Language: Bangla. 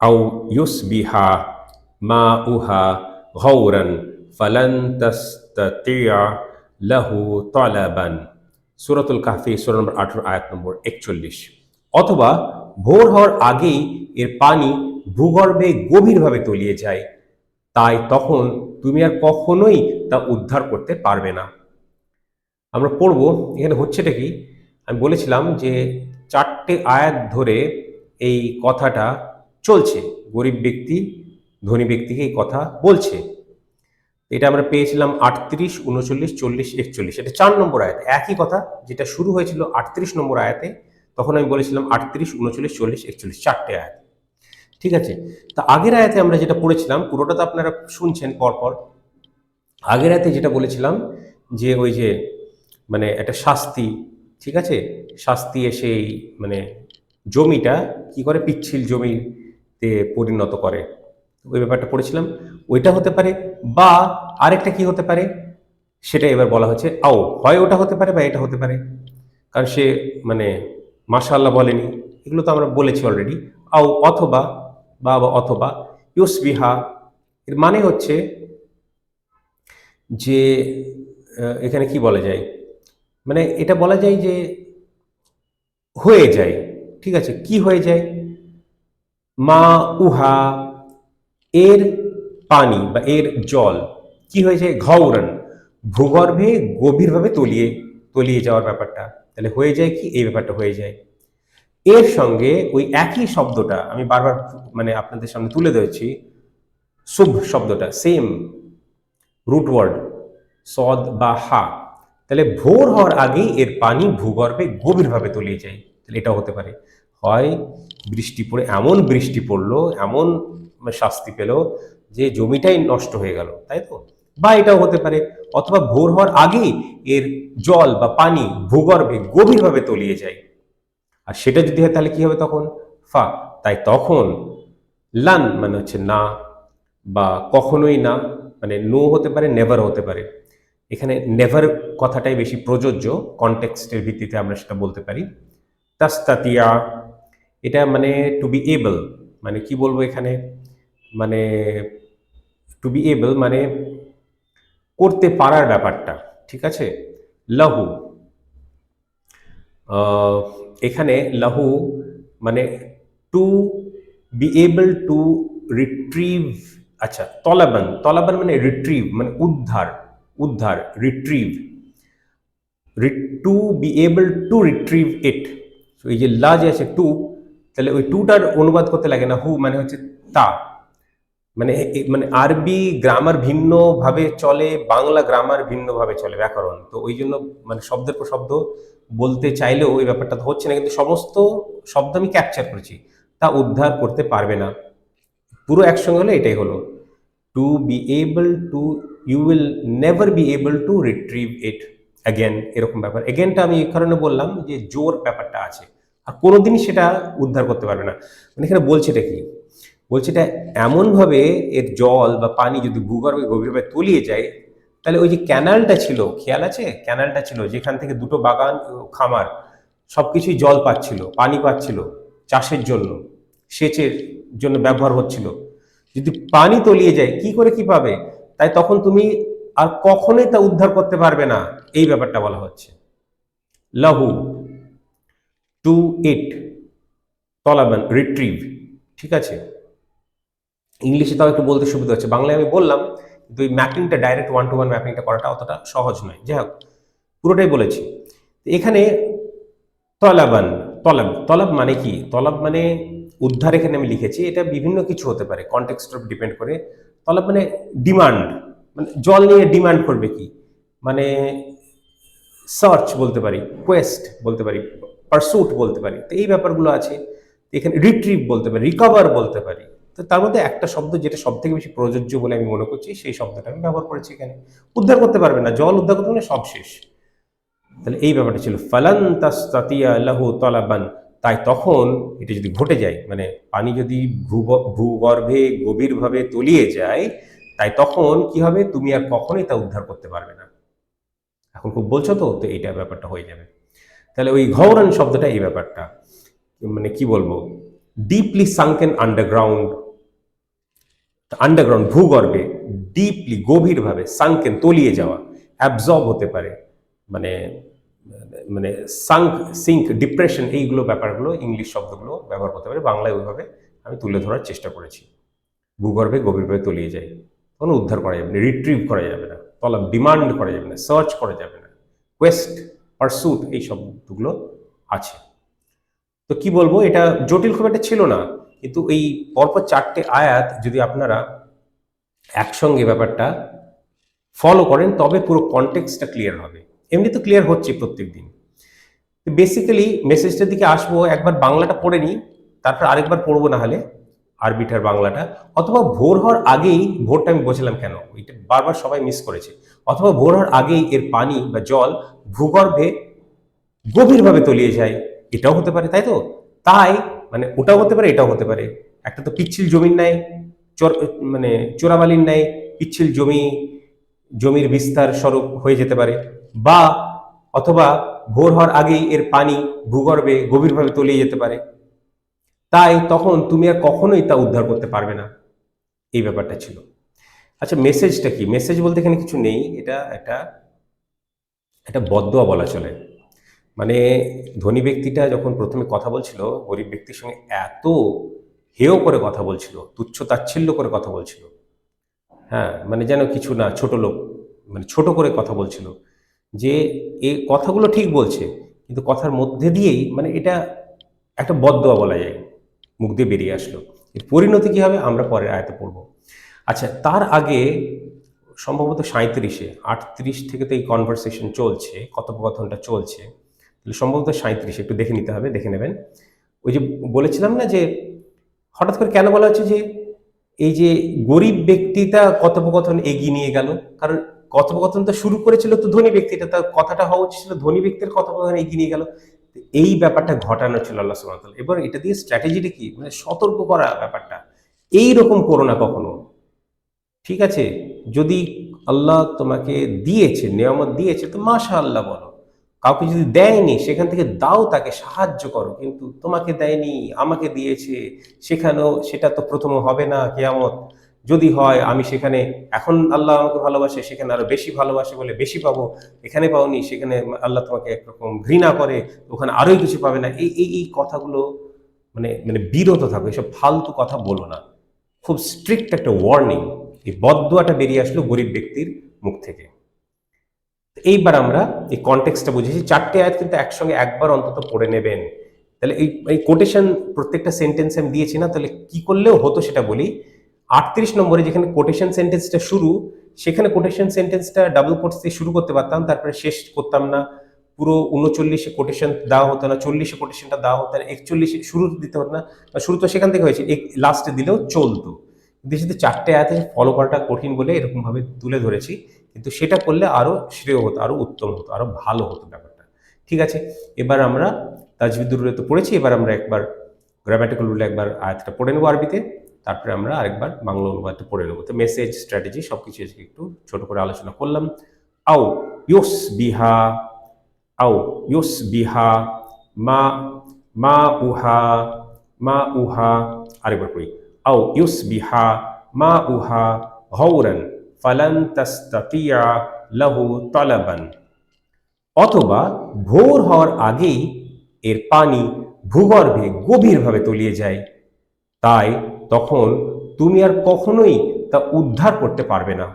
আউ ইউসবিহা মা উহা গৌরান ফালান তাস্তাতিয়া লাহু তলাবান সুরাতুল কাহফি সুরা নম্বর আঠারো আয়াত নম্বর একচল্লিশ. অথবা ভোর হওয়ার আগেই এর পানি ভূগর্ভে গভীরভাবে তলিয়ে যায়। তাই তখন তুমি আর কখনোই তা উদ্ধার করতে পারবে না। আমরা পড়ব, এখানে হচ্ছেটা কি? আমি বলেছিলাম যে চারটে আয়াত ধরে এই কথাটা চলছে। গরিব ব্যক্তি, ধনী ব্যক্তিকে এই কথা বলছে। এটা আমরা পেয়েছিলাম আটত্রিশ, উনচল্লিশ, চল্লিশ, একচল্লিশ। এটা চার নম্বর আয়াত। একই কথা যেটা শুরু হয়েছিল আটত্রিশ নম্বর আয়াতে, তখন আমি বলেছিলাম আটত্রিশ, উনচল্লিশ, চল্লিশ, একচল্লিশ, চারটে আয়াত। ঠিক আছে? তা আগের আয়াতে আমরা যেটা পড়েছিলাম, পুরোটা তো আপনারা শুনছেন পরপর। আগের আয়াতে যেটা বলেছিলাম যে ওই যে মানে একটা শাস্তি, ঠিক আছে? শাস্তি এসে মানে জমিটা কি করে? পিচ্ছিল জমিতে পরিণত করে। ওই ব্যাপারটা পড়েছিলাম। ওইটা হতে পারে বা আরেকটা কি হতে পারে? সেটা এবার বলা হচ্ছে আও। হয় ওটা হতে পারে বা এটা হতে পারে। কারণ সে মানে মাশাল্লাহ বলেনি। এগুলো তো আমরা বলেছি অলরেডি আও অথবা বা অথবা ইউসবিহা। এর মানে হচ্ছে যে এখানে কি বলা যায়? মানে এটা বলা যায় যে হয়ে যায়। ঠিক আছে? কি হয়ে যায়? মা উহা, এর পানি বা এর জল কি হয়েছে? ঘৌরন ভূগর্ভে গভীরভাবে তলিয়ে তলিয়ে যাওয়ার ব্যাপারটা। তাহলে হয়ে যায় কি? এই ব্যাপারটা হয়ে যায়। এর সঙ্গে ওই একই শব্দটা আমি বারবার মানে আপনাদের সামনে তুলে ধরেছি। শুভ শব্দটা সেম রুট ওয়ার্ড সদ বা হা তাহলে ভোর হওয়ার আগেই এর পানি ভূগর্ভে গভীরভাবে তলিয়ে যায়। তাহলে এটাও হতে পারে। হয়, বৃষ্টি পড়ে, এমন বৃষ্টি পড়ল, এমন শাস্তি পেল যে জমিটাই নষ্ট হয়ে গেল, তাই তো? বা এটাও হতে পারে, অথবা ভোর হওয়ার আগেই এর জল বা পানি ভূগর্ভে গভীরভাবে তলিয়ে যায়। আর সেটা যদি হয় তাহলে কি হবে তখন? ফা, তাই তখন লান মানে হচ্ছে না, বা কখনোই না মানে নো হতে পারে, নেভার হতে পারে। এখানে নেভার কথাটাই বেশি প্রযোজ্য, কনটেক্সটের ভিত্তিতে আমরা সেটা বলতে পারি। তাস্তাতিয়া এটা মানে টু বি এবল মানে কি বলব এখানে? মানে টু বি এবল মানে করতে পারার ব্যাপারটা, ঠিক আছে? লাহু এখানে লাহু মানে to be able to retrieve আচ্ছা তলাবান তলাবান মানে রিট্রিভ মানে উদ্ধার উদ্ধার retrieve to be able to retrieve it এই যে লা যে আছে টু তাহলে ওই টুটার অনুবাদ করতে লাগে না হু মানে হচ্ছে তা। মানে মানে আরবি গ্রামার ভিন্নভাবে চলে, বাংলা গ্রামার ভিন্নভাবে চলে, ব্যাকরণ। তো ওই জন্য মানে শব্দের পর শব্দ বলতে চাইলেও ওই ব্যাপারটা তো হচ্ছে না, কিন্তু সমস্ত শব্দ আমি ক্যাপচার করেছি, তা উদ্ধার করতে পারবে না। পুরো একসঙ্গে হলে এটাই হলো। To be able to you will never be able to retrieve it again এরকম ব্যাপার। এগেনটা আমি এই কারণে বললাম যে জোর ব্যাপারটা আছে। আর কোনোদিনই সেটা উদ্ধার করতে পারবে না। মানে এখানে বলছে এটা কি? বলছে এটা এমনভাবে এর জল বা পানি যদি ভূগর্ভে গভীরভাবে তলিয়ে যায়, তাহলে ওই যে ক্যানালটা ছিল, খেয়াল আছে? ক্যানালটা ছিল যেখান থেকে দুটো বাগান, খামার সব কিছুই জল পাচ্ছিল, পানি পাচ্ছিল চাষের জন্য, সেচের জন্য ব্যবহার হচ্ছিল। যদি পানি তলিয়ে যায়, কি করে কি পাবে? তাই তখন তুমি আর কখনোই তা উদ্ধার করতে পারবে না, এই ব্যাপারটা বলা হচ্ছে। লাহু টু ইট তলাবান রিট্রিভ ঠিক আছে? ইংলিশে তাও একটু বলতে সুবিধা হচ্ছে। বাংলায় আমি বললাম, কিন্তু ওই ম্যাপিংটা ডাইরেক্ট ওয়ান টু ওয়ান ম্যাপিংটা করাটা অতটা সহজ নয়। যাই হোক, পুরোটাই বলেছি। এখানে তলাবান, তলাব তলাব মানে কি? তলাব মানে উদ্ধার এখানে আমি লিখেছি। এটা বিভিন্ন কিছু হতে পারে। কনটেক্সট ডিপেন্ড করে। তলাব মানে ডিমান্ড মানে জল নিয়ে ডিমান্ড করবে কি? মানে সার্চ বলতে পারি কোয়েস্ট বলতে পারি। পারসুট বলতে পারি। তো এই ব্যাপারগুলো আছে। এখানে রিট্রিভ বলতে পারি রিকভার বলতে পারি। তো তার মধ্যে একটা শব্দ যেটা সব থেকে বেশি প্রযোজ্য বলে আমি মনে করছি, সেই শব্দটা আমি ব্যবহার করেছি এখানে। উদ্ধার করতে পারবে না, জল উদ্ধার করতে মানে সব শেষ। তাহলে এই ব্যাপারটা ছিল, ফালান তাস্তাতিয়া লাহু তলাবান। তাই তখন এটা যদি ঘটে যায় মানে পানি যদি ভূগ- ভূগর্ভে গভীরভাবে তলিয়ে যায়, তাই তখন কি হবে? তুমি আর কখনোই তা উদ্ধার করতে পারবে না। এখন খুব বলছো তো তো এইটা ব্যাপারটা হয়ে যাবে। তাহলে ওই ঘৌরান শব্দটা এই ব্যাপারটা। মানে কি বলব? ডিপলি সাঙ্কেন আন্ডারগ্রাউন্ড আন্ডারগ্রাউন্ড ভূগর্ভে ডিপলি গভীরভাবে সাঙ্কেন তলিয়ে যাওয়া অ্যাবজর্ব হতে পারে। মানে মানে সাঙ্ক সিঙ্ক ডিপ্রেশন এইগুলো ব্যাপারগুলো ইংলিশ শব্দগুলো ব্যবহার করতে পারে। বাংলায় ওইভাবে আমি তুলে ধরার চেষ্টা করেছি। ভূগর্ভে গভীরভাবে তলিয়ে যায়। কোনো উদ্ধার করা যাবে না রিট্রিভ করা যাবে না। তলব ডিমান্ড করা যাবে না সার্চ করা যাবে না। কোয়েস্ট পারসুট এই শব্দগুলো আছে। তো কি বলব, এটা জটিল খুব একটা ছিল না, কিন্তু এই পরপর চারটে আয়াত যদি আপনারা একসঙ্গে ব্যাপারটা ফলো করেন, তবে পুরো কনটেক্সটটা ক্লিয়ার হবে। এমনি তো ক্লিয়ার হচ্ছে প্রত্যেক দিন। বেসিক্যালি মেসেজটার দিকে আসব, একবার বাংলাটা পড়ে নিই, তারপর আরেকবার পড়ব না হলে আরবিটার বাংলাটা, অথবা ভোর হওয়ার আগেই ভোরটা আমি বোঝালাম কেন? এটা বারবার সবাই মিস করেছে। অথবা ভোর হওয়ার আগেই এর পানি বা জল ভূগর্ভে গভীরভাবে তলিয়ে যায়। এটাও হতে পারে, তাই তো? তাই মানে ওটাও হতে পারে, এটাও হতে পারে। একটা তো পিচ্ছিল জমির ন্যায়, চর মানে চোরাবালির ন্যায় পিচ্ছিল জমি, জমির বিস্তার স্বরূপ হয়ে যেতে পারে। বা অথবা ভোর হওয়ার আগেই এর পানি ভূগর্ভে গভীরভাবে তলিয়ে যেতে পারে। তাই তখন তুমি আর কখনোই তা উদ্ধার করতে পারবে না। এই ব্যাপারটা ছিল। আচ্ছা মেসেজটা কি? মেসেজ বলতে এখানে কিছু নেই। এটা একটা একটা বদোয়া বলা চলে। মানে ধনী ব্যক্তিটা যখন প্রথমে কথা বলছিল, গরিব ব্যক্তির সঙ্গে এত হেয় করে কথা বলছিল, তুচ্ছ তাচ্ছিল্য করে কথা বলছিল। হ্যাঁ মানে যেন কিছু না, ছোট লোক মানে ছোট করে কথা বলছিল যে, এ কথাগুলো ঠিক বলছে, কিন্তু কথার মধ্যে দিয়েই মানে এটা একটা বদোয়া বলা যায়। মুখ দিয়ে বেরিয়ে আসলো। এর পরিণতি কি হবে? আমরা পরের আয়তে পড়ব। আচ্ছা তার আগে সম্ভবত সাঁত্রিশে আটত্রিশ থেকে তো এই কনভারসেশন চলছে, কথোপকথনটা চলছে, তাহলে সম্ভবত সাঁত্রিশে একটু দেখে নিতে হবে, দেখে নেবেন। ওই যে বলেছিলাম না যে হঠাৎ করে কেন বলা হচ্ছে যে এই যে গরিব ব্যক্তিটা কথোপকথন এগিয়ে নিয়ে গেল, কারণ কথোপকথন তো শুরু করেছিল তো ধনী ব্যক্তিটা, তার কথাটা হওয়া উচিত ছিল ধনী ব্যক্তির কথোপকথন এগিয়ে নিয়ে গেল। এই ব্যাপারটা ঘটানো ছিল আল্লাহ সুবহানাহু এবার এটা দিয়ে স্ট্র্যাটেজিটা কি? মানে সতর্ক করা ব্যাপারটা। এই রকম করো না কখনো। ঠিক আছে? যদি আল্লাহ তোমাকে দিয়েছে, নিয়ামত দিয়েছে, তো মাশা আল্লাহ বলো। কাউকে যদি দেয়নি, সেখান থেকে দাও তাকে, সাহায্য করো। কিন্তু তোমাকে দেয়নি, আমাকে দিয়েছে, সেখানেও সেটা তো প্রথম হবে না, কেয়ামত। যদি হয়, আমি সেখানে, এখন আল্লাহ আমাকে ভালোবাসে, সেখানে আরও বেশি ভালোবাসে বলে বেশি পাবো। এখানে পাওনি, সেখানে আল্লাহ তোমাকে একরকম ঘৃণা করে, ওখানে আরোই কিছু পাবে না। এই এই এই কথাগুলো মানে মানে বিরত থাকো, এসব ফালতু কথা বলো না। খুব স্ট্রিক্ট একটা ওয়ার্নিং এই বদুয়াটা বেরিয়ে আসলো গরিব ব্যক্তির মুখ থেকে। এইবার আমরা এই কনটেক্সটটা বুঝেছি, চারটে আয়াত কিন্তু একসঙ্গে একবার অন্তত পড়ে নেবেন। তাহলে এই এই কোটেশন প্রত্যেকটা সেন্টেন্স আমি দিয়েছি না, তাহলে কি করলেও হতো সেটা বলি। আটত্রিশ নম্বরে যেখানে কোটেশন সেন্টেন্সটা শুরু, সেখানে কোটেশন সেন্টেন্সটা ডাবল কোটস দিয়ে শুরু করতে পারতাম, তারপরে শেষ করতাম না। পুরো উনচল্লিশে কোটেশন দেওয়া হতো না, চল্লিশে কোটেশনটা দেওয়া হতো না, একচল্লিশে শুরু দিতে হতো না। শুরু তো সেখান থেকে হয়েছে লাস্টে দিলেও চলতো। সেটা চারটে আয়াতে ফলো করাটা কঠিন বলে এরকমভাবে তুলে ধরেছি। কিন্তু সেটা করলে আরও শ্রেয় হতো আরও উত্তম হতো আরও ভালো হতো ব্যাপারটা। ঠিক আছে, এবার আমরা তাজবিদুর রুলে তো পড়েছি, এবার আমরা একবার গ্রামাটিক্যাল রুলে একবার আয়াতটা পড়ে নেব আরবিতে, তারপরে আমরা আরেকবার বাংলা অনুবাদটা পড়ে নেব। তো মেসেজ স্ট্র্যাটেজি সব কিছু একটু ছোট করে আলোচনা করলাম। আও ইউস বিহা, আও ইউস বিহা, মা মা উহা মা উহা, আরেকবার পড়ি। আও ইউসবিহা মা উহা হৌরান ফালান তাস্তাতিয়া লাহু অথবা ভোর হওয়ার আগেই এর পানি ভূগর্ভে গভীরভাবে তলিয়ে যায়। তাই তখন তুমি আর কখনোই তা উদ্ধার করতে পারবে না।